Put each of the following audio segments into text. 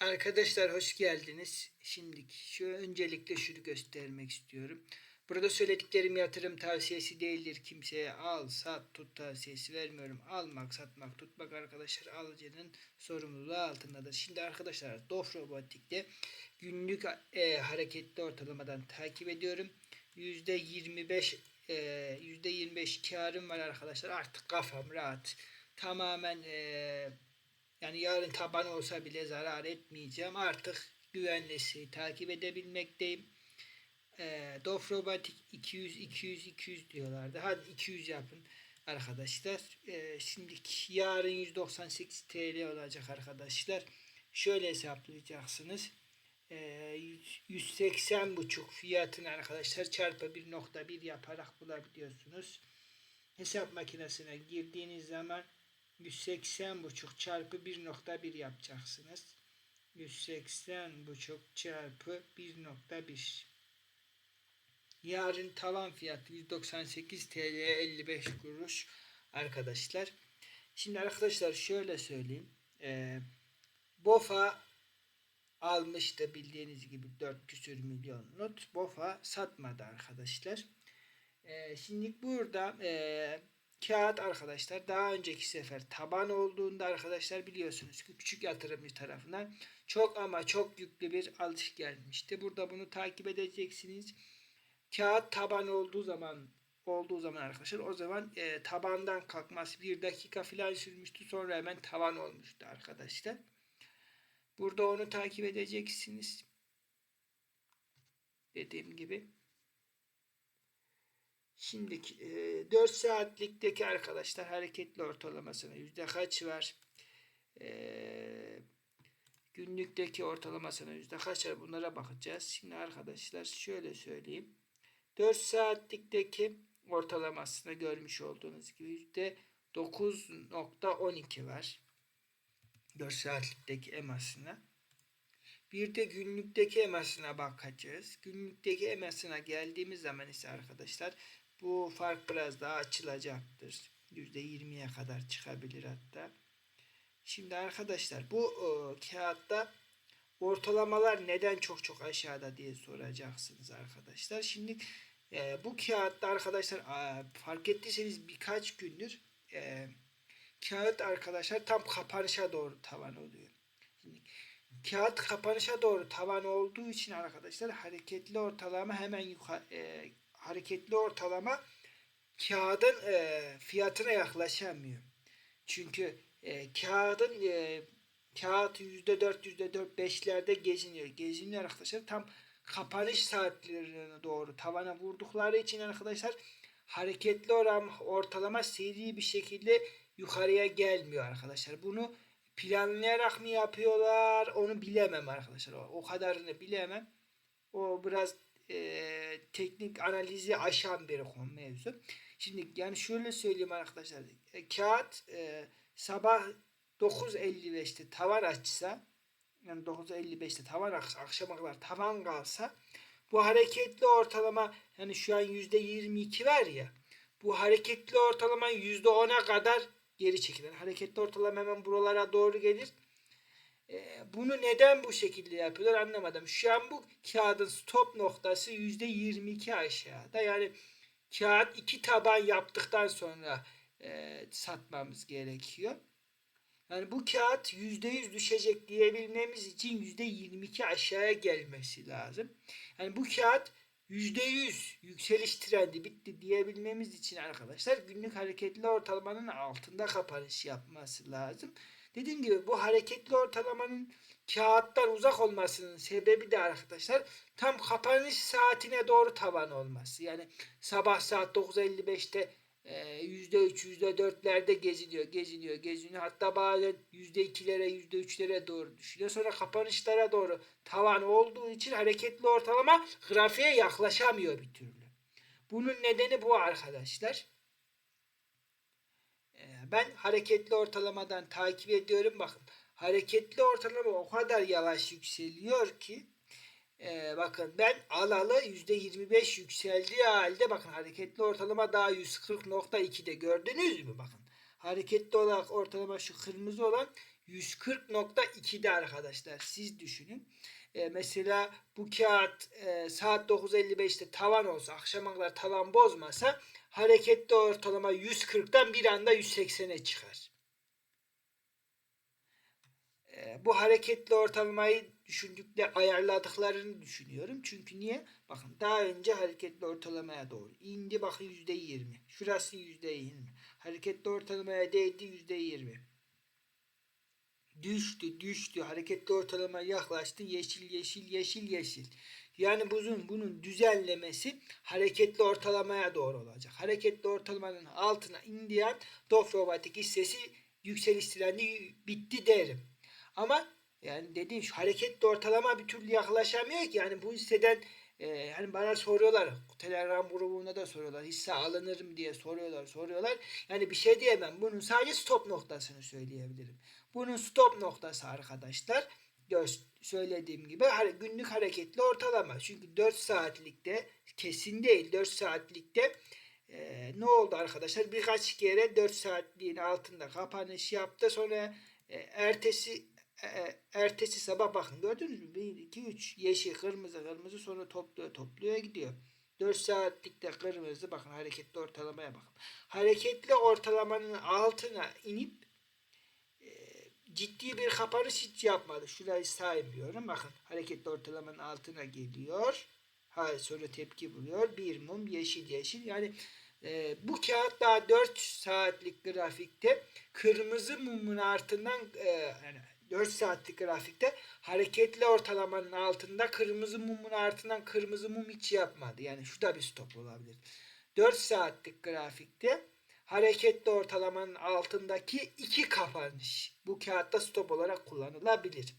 Arkadaşlar hoş geldiniz. Şimdi şu öncelikle şunu göstermek istiyorum. Burada söylediklerim yatırım tavsiyesi değildir. Kimseye al, sat, tut tavsiyesi vermiyorum. Almak, satmak, tutmak arkadaşlar alıcının sorumluluğu altındadır. Şimdi arkadaşlar Dof Robotik'te günlük e, hareketli ortalamadan takip ediyorum. %25 e, %25 karım var arkadaşlar. Artık kafam rahat. Tamamen e, yani yarın taban olsa bile zarar etmeyeceğim. Artık güvenlisi takip edebilmekteyim. E, Dof Robotik 200 200 200 diyorlardı. Hadi 200 yapın arkadaşlar. E, şimdi yarın 198 TL olacak arkadaşlar. Şöyle hesaplayacaksınız. E, 180 buçuk fiyatını arkadaşlar çarpı 1.1 yaparak bulabiliyorsunuz. Hesap makinesine girdiğiniz zaman 180 buçuk çarpı 1.1 yapacaksınız. 180 buçuk çarpı 1.1 Yarın tavan fiyatı 198 TL 55 kuruş arkadaşlar. Şimdi arkadaşlar şöyle söyleyeyim. Ee, BOFA almıştı bildiğiniz gibi 4 küsür milyon not. BOFA satmadı arkadaşlar. Ee, şimdi burada e, kağıt arkadaşlar daha önceki sefer taban olduğunda arkadaşlar biliyorsunuz ki küçük yatırımcı tarafından çok ama çok yüklü bir alış gelmişti. Burada bunu takip edeceksiniz. Kağıt taban olduğu zaman olduğu zaman arkadaşlar o zaman e, tabandan kalkması bir dakika falan sürmüştü. Sonra hemen tavan olmuştu arkadaşlar. Burada onu takip edeceksiniz. Dediğim gibi. Şimdi e, 4 saatlikteki arkadaşlar hareketli ortalamasına yüzde kaç var? E, günlükteki ortalamasına yüzde kaç var? Bunlara bakacağız. Şimdi arkadaşlar şöyle söyleyeyim. 4 saatlikteki ortalamasını görmüş olduğunuz gibi yüzde 9.12 var. 4 saatlikteki emasına. Bir de günlükteki emasına bakacağız. Günlükteki emasına geldiğimiz zaman ise arkadaşlar bu fark biraz daha açılacaktır. %20'ye kadar çıkabilir hatta. Şimdi arkadaşlar bu e, kağıtta ortalamalar neden çok çok aşağıda diye soracaksınız arkadaşlar. Şimdi e, bu kağıtta arkadaşlar e, fark ettiyseniz birkaç gündür e, kağıt arkadaşlar tam kapanışa doğru tavan oluyor. Şimdi kağıt kapanışa doğru tavan olduğu için arkadaşlar hareketli ortalama hemen yukarı e, hareketli ortalama kağıdın e, fiyatına yaklaşamıyor. Çünkü e, kağıdın e, kağıt %4 %4 5'lerde geziniyor. Geziniyor arkadaşlar. Tam kapanış saatlerine doğru tavana vurdukları için arkadaşlar hareketli oran ortalama seri bir şekilde yukarıya gelmiyor arkadaşlar. Bunu planlayarak mı yapıyorlar onu bilemem arkadaşlar. O, o kadarını bilemem. O biraz e, teknik analizi aşan bir konu mevzu. Şimdi yani şöyle söyleyeyim arkadaşlar. E, kağıt e, sabah 9.55'te tavan açsa yani 9.55'te tavan akşama kadar tavan kalsa bu hareketli ortalama yani şu an %22 var ya bu hareketli ortalama %10'a kadar geri çekilir. Hareketli ortalama hemen buralara doğru gelir. Ee, bunu neden bu şekilde yapıyorlar anlamadım. Şu an bu kağıdın stop noktası %22 aşağıda. Yani kağıt iki taban yaptıktan sonra e, satmamız gerekiyor. Yani bu kağıt %100 düşecek diyebilmemiz için %22 aşağıya gelmesi lazım. Yani bu kağıt %100 yükseliş trendi bitti diyebilmemiz için arkadaşlar günlük hareketli ortalamanın altında kapanış yapması lazım. Dediğim gibi bu hareketli ortalamanın kağıttan uzak olmasının sebebi de arkadaşlar tam kapanış saatine doğru tavan olması. Yani sabah saat 9.55'te %3, %4'lerde geziniyor, geziniyor, geziniyor. Hatta bazen %2'lere, %3'lere doğru düşüyor. Sonra kapanışlara doğru tavan olduğu için hareketli ortalama grafiğe yaklaşamıyor bir türlü. Bunun nedeni bu arkadaşlar. Ben hareketli ortalamadan takip ediyorum. Bakın hareketli ortalama o kadar yavaş yükseliyor ki ee, bakın ben alalı %25 yükseldiği halde bakın hareketli ortalama daha 140.2'de gördünüz mü bakın. Hareketli olarak ortalama şu kırmızı olan 140.2'de arkadaşlar. Siz düşünün. E, mesela bu kağıt e, saat 9.55'te tavan olsa, akşama kadar tavan bozmasa hareketli ortalama 140'dan bir anda 180'e çıkar. E, bu hareketli ortalamayı düşündükle ayarladıklarını düşünüyorum. Çünkü niye? Bakın daha önce hareketli ortalamaya doğru indi. Bakın %20. Şurası %20. Hareketli ortalamaya değdi %20. Düştü, düştü. Hareketli ortalamaya yaklaştı. Yeşil, yeşil, yeşil, yeşil. Yani bunun, bunun düzenlemesi hareketli ortalamaya doğru olacak. Hareketli ortalamanın altına indiği an dofromatik hissesi yükseliş trendi bitti derim. Ama yani dediğim şu hareketli ortalama bir türlü yaklaşamıyor ki. Yani bu hisseden e, hani bana soruyorlar. Telegram grubunda da soruyorlar. Hisse alınır mı diye soruyorlar, soruyorlar. Yani bir şey diyemem. Bunun sadece stop noktasını söyleyebilirim. Bunun stop noktası arkadaşlar söylediğim gibi günlük hareketli ortalama. Çünkü 4 saatlikte kesin değil 4 saatlikte e, ne oldu arkadaşlar? Birkaç kere 4 saatliğin altında kapanış yaptı. Sonra e, ertesi e, ertesi sabah bakın gördünüz mü? 1, 2, 3 yeşil, kırmızı, kırmızı sonra topluyor, topluyor gidiyor. 4 saatlikte kırmızı bakın hareketli ortalamaya bakın. Hareketli ortalamanın altına inip e, ciddi bir kapanış hiç yapmadı. Şurayı saymıyorum. Bakın hareketli ortalamanın altına geliyor. Hayır sonra tepki buluyor. Bir mum yeşil yeşil. Yani e, bu kağıt daha 4 saatlik grafikte kırmızı mumun altından e, yani 4 saatlik grafikte hareketli ortalamanın altında kırmızı mumun altından kırmızı mum hiç yapmadı. Yani şu da bir stop olabilir. 4 saatlik grafikte hareketli ortalamanın altındaki iki kapanış bu kağıtta stop olarak kullanılabilir.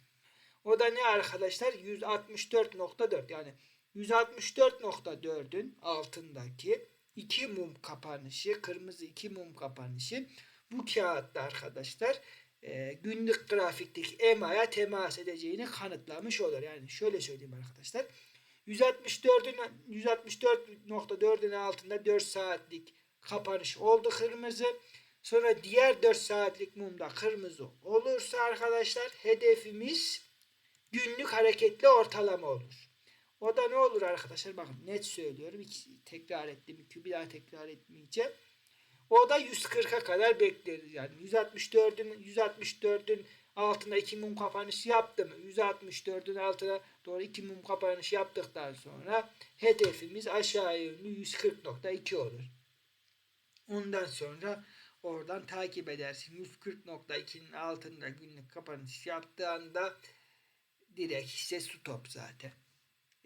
O da ne arkadaşlar? 164.4 yani 164.4'ün altındaki iki mum kapanışı, kırmızı iki mum kapanışı bu kağıtta arkadaşlar e, günlük grafikteki EMA'ya temas edeceğini kanıtlamış olur. Yani şöyle söyleyeyim arkadaşlar. 164'ün 164.4'ün altında 4 saatlik kapanış oldu kırmızı. Sonra diğer 4 saatlik mumda kırmızı olursa arkadaşlar hedefimiz günlük hareketli ortalama olur. O da ne olur arkadaşlar? Bakın net söylüyorum. İki, tekrar ettim. İki, bir daha tekrar etmeyeceğim. O da 140'a kadar bekleriz. Yani 164'ün 164'ün altına iki mum kapanış yaptı mı? 164'ün altına doğru iki mum kapanış yaptıktan sonra hedefimiz aşağı yönlü 140.2 olur. Ondan sonra oradan takip edersin. 140.2'nin altında günlük kapanış yaptığında direkt hisse stop zaten.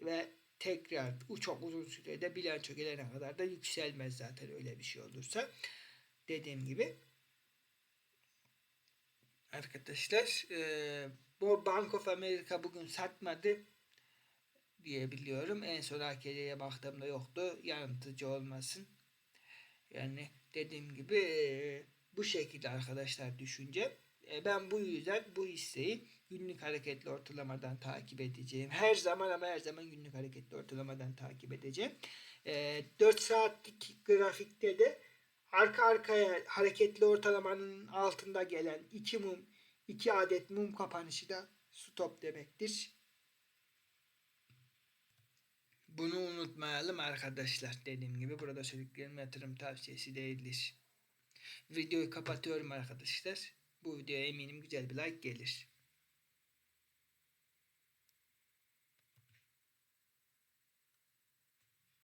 Ve tekrar çok uzun sürede bilanço gelene kadar da yükselmez zaten öyle bir şey olursa. Dediğim gibi arkadaşlar e, bu Bank of America bugün satmadı diyebiliyorum. En son AKD'ye baktığımda yoktu. Yanıltıcı olmasın. Yani dediğim gibi bu şekilde arkadaşlar düşünce. Ben bu yüzden bu hisseyi günlük hareketli ortalamadan takip edeceğim. Her zaman ama her zaman günlük hareketli ortalamadan takip edeceğim. E, 4 saatlik grafikte de arka arkaya hareketli ortalamanın altında gelen 2 mum 2 adet mum kapanışı da stop demektir. Bunu unutmayalım arkadaşlar. Dediğim gibi burada söylediklerim yatırım tavsiyesi değildir. Videoyu kapatıyorum arkadaşlar. Bu videoya eminim güzel bir like gelir.